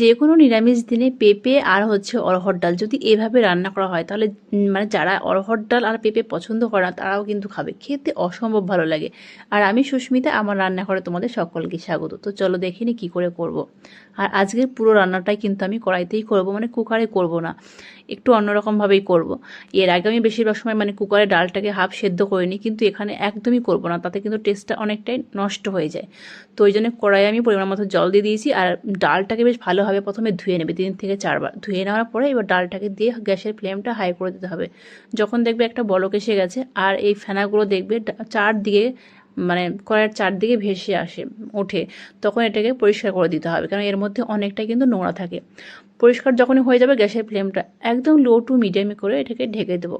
যে কোনো নিরামিষ দিনে পেঁপে আর হচ্ছে অরহর ডাল যদি এভাবে রান্না করা হয়, তাহলে মানে যারা অরহর ডাল আর পেঁপে পছন্দ করে না, তারাও কিন্তু খাবে। খেতে অসম্ভব ভালো লাগে। আর আমি সুস্মিতা, আমার রান্নাঘরে তোমাদের সকলকে স্বাগত। তো চলো দেখিনি কী করে করব। আর আজকের পুরো রান্নাটাই কিন্তু আমি কড়াইতেই করব মানে কুকারে করব না। একটু অন্যরকমভাবেই করব। এর আগে আমি বেশিরভাগ সময় মানে কুকারে ডালটাকে হাফ সেদ্ধ করিনি, কিন্তু এখানে একদমই করব না, তাতে কিন্তু টেস্টটা অনেকটাই নষ্ট হয়ে যায়। তো ওই জন্য কড়াই আমি পরিমাণ মতো জল দিয়ে দিয়েছি, আর ডালটাকে বেশ ভালোভাবে প্রথমে ধুয়ে নেবে। তিন থেকে চারবার ধুয়ে নেওয়ার পরে এবার ডালটাকে দিয়ে গ্যাসের ফ্লেমটা হাই করে দিতে হবে। যখন দেখবে একটা বলক এসে গেছে আর এই ফেনাগুলো দেখবে চারদিকে মানে কড়াইয়ের চারদিকে ভেসে আসে, ওঠে, তখন এটাকে পরিষ্কার করে দিতে হবে। কারণ এর মধ্যে অনেকটাই কিন্তু নোংরা থাকে। পরিষ্কার যখনই হয়ে যাবে গ্যাসের ফ্লেমটা একদম লো টু মিডিয়ামে করে এটাকে ঢেকে দেবো।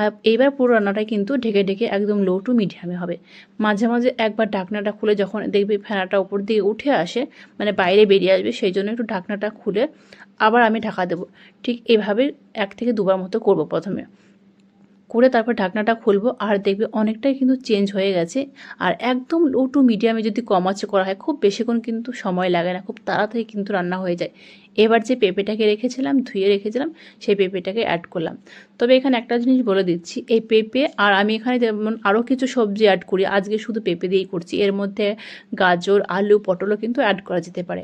আর এইবার পুরো রান্নাটা কিন্তু ঢেকে ঢেকে একদম লো টু মিডিয়ামে হবে। মাঝে মাঝে একবার ঢাকনাটা খুলে যখন দেখবে ফেনাটা উপর দিয়ে উঠে আসে মানে বাইরে বেরিয়ে আসবে, সেই জন্য একটু ঢাকনাটা খুলে আবার আমি ঢাকা দেবো। ঠিক এভাবে এক থেকে দুবার মতো করব প্রথমে। করে তারপর ঢাকনাটা খুলবো, আর দেখবে অনেকটাই কিন্তু চেঞ্জ হয়ে গেছে। আর একদম লো টু মিডিয়ামে যদি কম আছে করা হয়, খুব বেশিক্ষণ কিন্তু সময় লাগে না, খুব তাড়াতাড়ি কিন্তু রান্না হয়ে যায়। এবার যে পেঁপেটাকে রেখেছিলাম, ধুয়ে রেখেছিলাম, সেই পেঁপেটাকে অ্যাড করলাম। তবে এখানে একটা জিনিস বলে দিচ্ছি, এই পেঁপে আর আমি এখানে যেমন আরও কিছু সবজি অ্যাড করি, আজকে শুধু পেঁপে দিয়েই করছি। এর মধ্যে গাজর, আলু, পটলও কিন্তু অ্যাড করা যেতে পারে।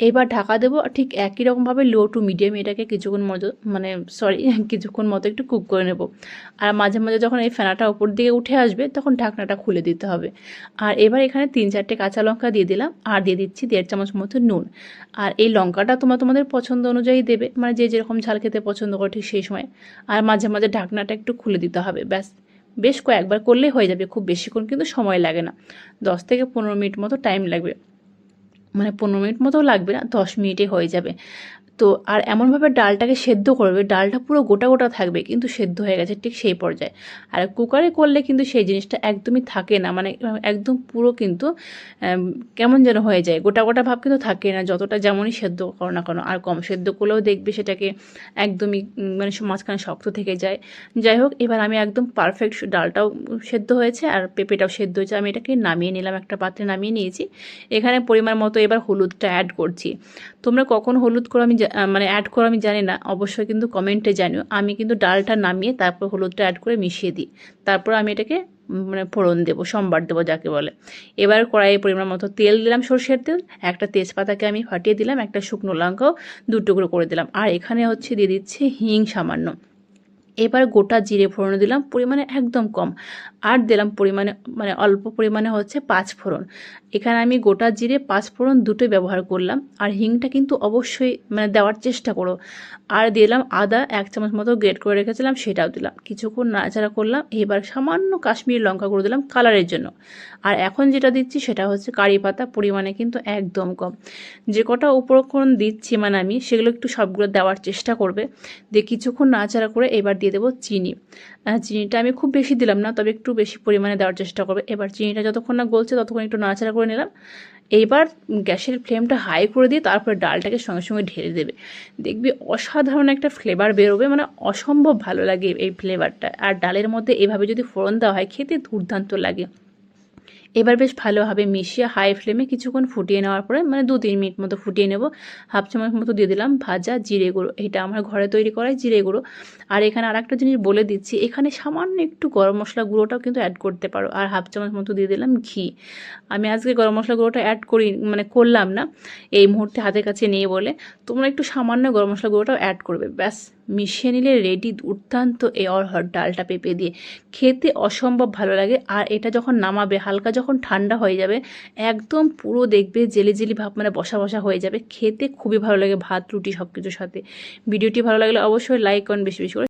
এবার ঢাকা দেবো ঠিক একই রকমভাবে লো টু মিডিয়াম এটাকে কিছুক্ষণ মতো মানে সরি কিছুক্ষণ মতো একটু কুক করে নেব। আর মাঝে মাঝে যখন এই ফেনাটা উপর দিকে উঠে আসবে, তখন ঢাকনাটা খুলে দিতে হবে। আর এবার এখানে তিন চারটে কাঁচা লঙ্কা দিয়ে দিলাম, আর দিয়ে দিচ্ছি দেড় চামচ মতো নুন। আর এই লঙ্কাটা তোমরা তোমাদের পছন্দ অনুযায়ী দেবে মানে যে যেরকম ঝাল খেতে পছন্দ করে ঠিক সেই সময়। আর মাঝে মাঝে ঢাকনাটা একটু খুলে দিতে হবে, ব্যাস। বেশ কয়েকবার করলেই হয়ে যাবে, খুব বেশিক্ষণ কিন্তু সময় লাগে না। দশ থেকে পনেরো মিনিট মতো টাইম লাগবে। মানে পনেরো মিনিট মতো লাগবে না দশ মিনিটে হয়ে যাবে। তো আর এমনভাবে ডালটাকে সেদ্ধ করবে, ডালটা পুরো গোটা গোটা থাকবে, কিন্তু সেদ্ধ হয়ে গেছে ঠিক সেই পর্যায়ে। আর কুকারে করলে কিন্তু সেই জিনিসটা একদমই থাকে না মানে একদম পুরো কিন্তু কেমন যেন হয়ে যায়। গোটা গোটা ভাব কিন্তু থাকে না, যতটা যেমনই সেদ্ধ করো না কেন। আর কম সেদ্ধ করলেও দেখবে সেটাকে একদমই মানে মাঝখানে শক্ত থেকে যায়। যাই হোক, এবার আমি একদম পারফেক্ট ডালটাও সেদ্ধ হয়েছে আর পেঁপেটাও সেদ্ধ হয়েছে। আমি এটাকে নামিয়ে নিলাম, একটা পাত্রে নামিয়ে নিয়েছি। এখানে পরিমাণ মতো এবার হলুদটা অ্যাড করছি। তোমরা কখন হলুদ করো আমি মানে অ্যাড করে আমি জানি না, অবশ্যই কিন্তু কমেন্টে জানিও। আমি কিন্তু ডালটা নামিয়ে তারপর হলুদটা অ্যাড করে মিশিয়ে দিই। তারপর আমি এটাকে মানে ফোড়ন দেবো, সোমবার দেবো যাকে বলে। এবার কড়াইয়ে পরিমাণ মতো তেল দিলাম, সর্ষের তেল। একটা তেজপাতাকে আমি ফাটিয়ে দিলাম, একটা শুকনো লঙ্কাও দু টুকরো করে দিলাম। আর এখানে হচ্ছে দিয়ে দিচ্ছি হিং সামান্য। এবার গোটা জিরে ফোড়ন দিলাম, পরিমাণে একদম কম। আর দিলাম পরিমাণে মানে অল্প পরিমাণে হচ্ছে পাঁচ ফোড়ন। এখানে আমি গোটা জিরে, পাঁচ ফোড়ন দুটোই ব্যবহার করলাম। আর হিংটা কিন্তু অবশ্যই মানে দেওয়ার চেষ্টা করো। আর দিলাম আদা, এক চামচ মতো গ্রেট করে রেখেছিলাম, সেটাও দিলাম। কিছুক্ষণ নাড়াচাড়া করলাম, এবার সামান্য কাশ্মীরি লঙ্কা করে দিলাম কালারের জন্য। আর এখন যেটা দিচ্ছি সেটা হচ্ছে কারি পাতা, পরিমাণে কিন্তু একদম কম। যে কটা উপকরণ দিচ্ছি মানে আমি, সেগুলো একটু সবগুলো দেওয়ার চেষ্টা করবে। দিয়ে কিছুক্ষণ নাড়াচাড়া করে এবার দিয়ে দেবো চিনি। চিনিটা আমি খুব বেশি দিলাম না, তবে একটু বেশি পরিমাণে দেওয়ার চেষ্টা করবে। এবার চিনিটা যতক্ষণ না গলছে, ততক্ষণ একটু নাড়াচাড়া করে নিলাম। এইবার গ্যাসের ফ্লেমটা হাই করে দিয়ে তারপরে ডালটাকে সঙ্গে সঙ্গে ঢেলে দেবে। দেখবি অসাধারণ একটা ফ্লেভার বেরোবে মানে অসম্ভব ভালো লাগে এই ফ্লেভারটা। আর ডালের মধ্যে এভাবে যদি ফোড়ন দেওয়া হয়, খেতে দুর্দান্ত লাগে। এবার বেশ ভালোভাবে মিশিয়ে হাই ফ্লেমে কিছুক্ষণ ফুটিয়ে নেওয়ার পরে মানে দু তিন মিনিট মতো ফুটিয়ে নেব। হাফ চামচ মতো দিয়ে দিলাম ভাজা জিরে গুঁড়ো, এটা আমার ঘরে তৈরি করাই জিরে গুঁড়ো। আর এখানে আর একটা জিনিস বলে দিচ্ছি, এখানে সামান্য একটু গরম মশলা গুঁড়োটাও কিন্তু অ্যাড করতে পারো। আর হাফ চামচ মতো দিয়ে দিলাম ঘি। আমি আজকে গরম মশলা গুঁড়োটা অ্যাড করি মানে করলাম না, এই মুহূর্তে হাতের কাছে নিয়ে বলে। তোমরা একটু সামান্য গরম মশলা গুঁড়োটাও অ্যাড করবে, ব্যাস। মিশিয়ে নিলে রেডি দুর্দান্ত এই অরহর ডালটা পেঁপে দিয়ে। খেতে অসম্ভব ভালো লাগে আর এটা যখন নামাবে, হালকা যখন ঠান্ডা হয়ে যাবে, একদম পুরো দেখবে জেলে জেলি ভাব মানে বসা বসা হয়ে যাবে। খেতে খুবই ভালো লাগে ভাত, রুটি সব কিছুর সাথে। ভিডিওটি ভালো লাগলে অবশ্যই লাইক করুন, বেশি বেশি করে